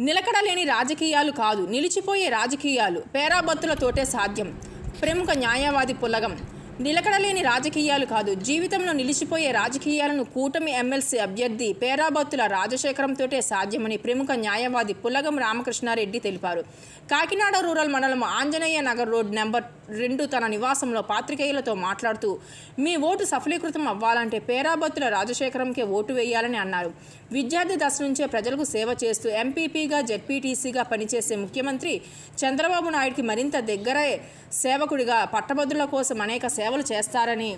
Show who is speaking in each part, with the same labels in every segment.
Speaker 1: నిలకడలేని రాజకీయాలు కాదు నిలిచిపోయే రాజకీయాలు పేరాబత్తులతోటే సాధ్యం. ప్రముఖ న్యాయవాది పులగం నిలకడలేని రాజకీయాలు కాదు. జీవితంలో నిలిచిపోయే రాజకీయాలను కూటమి ఎమ్మెల్సీ అభ్యర్థి పేరాబత్తుల రాజశేఖరంతోటే సాధ్యమని ప్రముఖ న్యాయవాది పులగం రామకృష్ణారెడ్డి తెలిపారు. కాకినాడ రూరల్ మండలం ఆంజనేయ నగర్ రోడ్ నెంబర్ రెండు తన నివాసంలో పాత్రికేయులతో మాట్లాడుతూ మీ ఓటు సఫలీకృతం అవ్వాలంటే పేరాబత్తుల రాజశేఖరంకే ఓటు వేయాలని అన్నారు. విద్యార్థి దశ నుంచే ప్రజలకు సేవ చేస్తూ ఎంపీపీగా జెడ్పీటీసీగా పనిచేసే ముఖ్యమంత్రి చంద్రబాబు నాయుడికి మరింత దగ్గరే సేవకుడిగా పట్టభద్రుల కోసం అనేక సేవలు చేస్తారని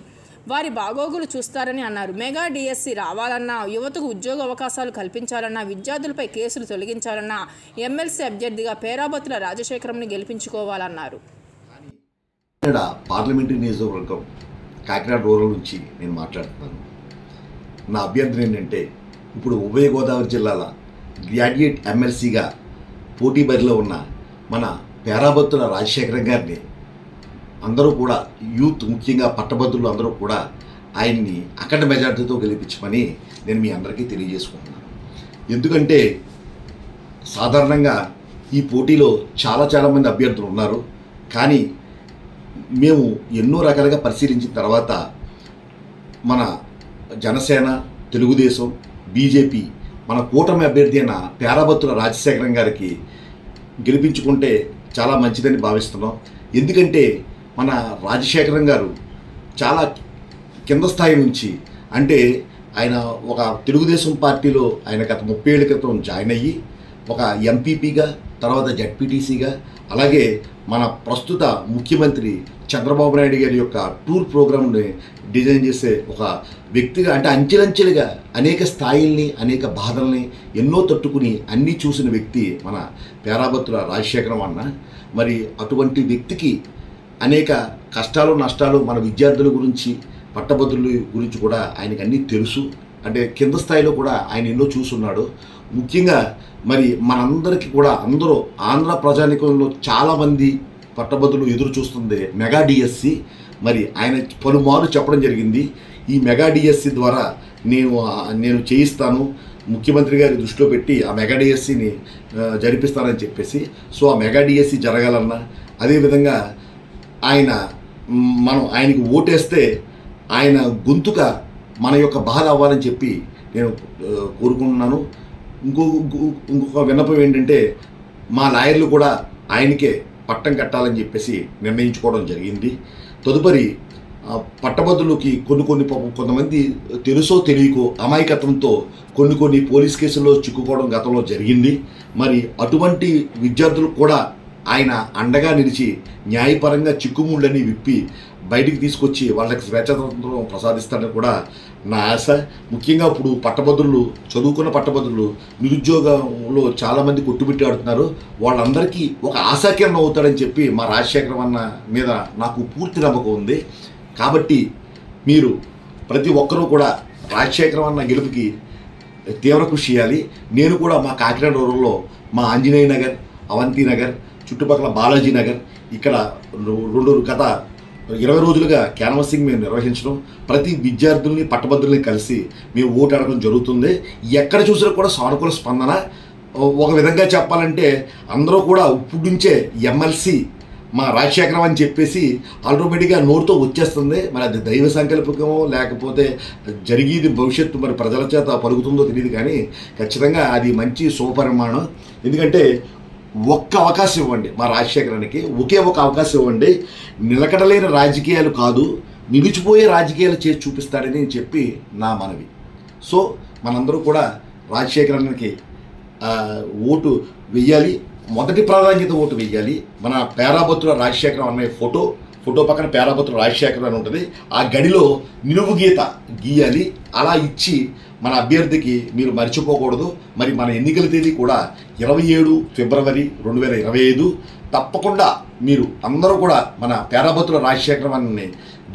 Speaker 1: వారి బాగోగులు చూస్తారని అన్నారు. మెగా డిఎస్సి రావాలన్నా యువతకు ఉద్యోగ అవకాశాలు కల్పించాలన్నా విద్యార్థులపై కేసులు తొలగించాలన్నా ఎమ్మెల్సీ అభ్యర్థిగా పేరాబత్తుల రాజశేఖరంని గెలిపించుకోవాలన్నారు.
Speaker 2: పార్లమెంటరీ నియోజకవర్గం కాకినాడ రూరల్ నుంచి నేను మాట్లాడుతున్నాను. నా అభ్యర్థన ఏంటంటే ఇప్పుడు ఉభయ గోదావరి జిల్లాల గ్రాడ్యుయేట్ ఎమ్మెల్సీగా పోటీ బరిలో ఉన్న మన పేరాబత్తుల రాజశేఖరం గారిని అందరూ కూడా యూత్ ముఖ్యంగా పట్టభద్రులు అందరూ కూడా ఆయన్ని అఖండ మెజార్టీతో గెలిపించమని నేను మీ అందరికీ తెలియజేసుకుంటున్నాను. ఎందుకంటే సాధారణంగా ఈ పోటీలో చాలా చాలామంది అభ్యర్థులు ఉన్నారు. కానీ మేము ఎన్నో రకాలుగా పరిశీలించిన తర్వాత మన జనసేన తెలుగుదేశం బీజేపీ మన కూటమి అభ్యర్థి అయిన పేరాబత్తుల రాజశేఖరం గారికి గెలిపించుకుంటే చాలా మంచిదని భావిస్తున్నాం. ఎందుకంటే మన రాజశేఖరం గారు చాలా కింద స్థాయి నుంచి అంటే ఆయన ఒక తెలుగుదేశం పార్టీలో ఆయన గత ముప్పై ఏళ్ళ క్రితం జాయిన్ అయ్యి ఒక ఎంపీపీగా తర్వాత జడ్పీటీసీగా అలాగే మన ప్రస్తుత ముఖ్యమంత్రి చంద్రబాబు నాయుడు గారి యొక్క టూర్ ప్రోగ్రామ్ని డిజైన్ చేసే ఒక వ్యక్తిగా అంటే అంచెలంచెలుగా అనేక స్థాయిల్ని అనేక బాధల్ని ఎన్నో తట్టుకుని అన్నీ చూసిన వ్యక్తి మన పేరాభత్తుల రాజశేఖరం అన్న. మరి అటువంటి వ్యక్తికి అనేక కష్టాలు నష్టాలు మన విద్యార్థుల గురించి పట్టభద్రుల గురించి కూడా ఆయనకి అన్నీ తెలుసు. అంటే కింద స్థాయిలో కూడా ఆయన ఎన్నో చూసున్నాడు. ముఖ్యంగా మరి మనందరికీ కూడా అందరూ ఆంధ్ర ప్రజానికంలో చాలామంది పట్టభద్రులు ఎదురు చూస్తుంది మెగా డిఎస్సి. మరి ఆయన పలుమార్లు చెప్పడం జరిగింది. ఈ మెగా డిఎస్సి ద్వారా నేను నేను చేయిస్తాను. ముఖ్యమంత్రి గారి దృష్టిలో పెట్టి ఆ మెగా డిఎస్సిని జరిపిస్తానని చెప్పేసి. సో ఆ మెగా డిఎస్సి జరగాలన్నా అదేవిధంగా ఆయన మనం ఆయనకి ఓటేస్తే ఆయన గొంతుక మన యొక్క బాధ అవ్వాలని చెప్పి నేను కోరుకుంటున్నాను. ఇంకో ఇంకో- ఇంకొక విన్నపం ఏంటంటే మా లాయర్లు కూడా ఆయనకే పట్టం కట్టాలని చెప్పేసి నిర్ణయించుకోవడం జరిగింది. తదుపరి పట్టభద్రులకి కొన్ని కొన్ని కొంతమంది తెలుసో తెలియకో అమాయకత్వంతో కొన్ని కొన్ని పోలీస్ కేసుల్లో చిక్కుకోవడం గతంలో జరిగింది. మరి అటువంటి విద్యార్థులకు కూడా ఆయన అండగా నిలిచి న్యాయపరంగా చిక్కుముళ్ళని విప్పి బయటికి తీసుకొచ్చి వాళ్ళకి స్వేచ్ఛతంత్రం ప్రసాదిస్తాడని కూడా నా ఆశ. ముఖ్యంగా ఇప్పుడు పట్టభద్రులు చదువుకున్న పట్టభద్రులు నిరుద్యోగంలో చాలామంది కొట్టుబిట్టి ఆడుతున్నారు. వాళ్ళందరికీ ఒక ఆశాకిరణం అవుతాడని చెప్పి మా రాజశేఖరం అన్న మీద నాకు పూర్తి నమ్మకం ఉంది. కాబట్టి మీరు ప్రతి ఒక్కరూ కూడా రాజశేఖరం అన్న గెలుపుకి తీవ్ర కృషి చేయాలి. నేను కూడా మా కాకినాడ రూరల్లో మా ఆంజనేయ నగర్ అవంతి నగర్ చుట్టుపక్కల బాలాజీ నగర్ ఇక్కడ రెండు గత ఇరవై రోజులుగా క్యాన్వాసింగ్ మేము నిర్వహించడం. ప్రతి విద్యార్థుల్ని పట్టభద్రుల్ని కలిసి మేము ఓటు అడగడం జరుగుతుంది. ఎక్కడ చూసినా కూడా సానుకూల స్పందన. ఒక విధంగా చెప్పాలంటే అందరూ కూడా ఇప్పుడు నుంచే ఎమ్మెల్సీ మా రాజశేఖరం అని చెప్పేసి ఆటోమేటిక్గా నోరుతో వచ్చేస్తుంది. మరి అది దైవ సంకల్పకమో లేకపోతే జరిగేది భవిష్యత్తు మరి ప్రజల చేత పలుకుతుందో తెలియదు కానీ ఖచ్చితంగా అది మంచి శుభపరిమాణం ఎందుకంటే ఒక్క అవకాశం ఇవ్వండి మా రాజశేఖరానికి. ఒకే ఒక అవకాశం ఇవ్వండి. నిలకడలేని రాజకీయాలు కాదు నిలిచిపోయే రాజకీయాలు చేసి చూపిస్తాడని చెప్పి నా మనవి. సో మనందరూ కూడా రాజశేఖరానికి ఓటు వెయ్యాలి. మొదటి ప్రాధాన్యత ఓటు వేయాలి మన పేరాబత్తుల రాజశేఖరం అనే ఫోటో ఫోటో పక్కన పేరాబత్తుల రాజశేఖరం అని ఉంటుంది. ఆ గడిలో నిలువు గీత గీయాలి. అలా ఇచ్చి మన అభ్యర్థికి మీరు మర్చిపోకూడదు. మరి మన ఎన్నికల తేదీ కూడా ఇరవై ఏడు ఫిబ్రవరి రెండు వేల ఇరవై ఐదు. తప్పకుండా మీరు అందరూ కూడా మన పేరాబత్తుల రాజశేఖరం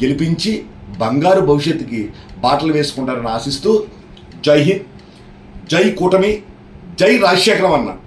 Speaker 2: గెలిపించి బంగారు భవిష్యత్తుకి బాటలు వేసుకుంటారని ఆశిస్తూ జై హింద్ జై కూటమి జై రాజశేఖరం అన్న.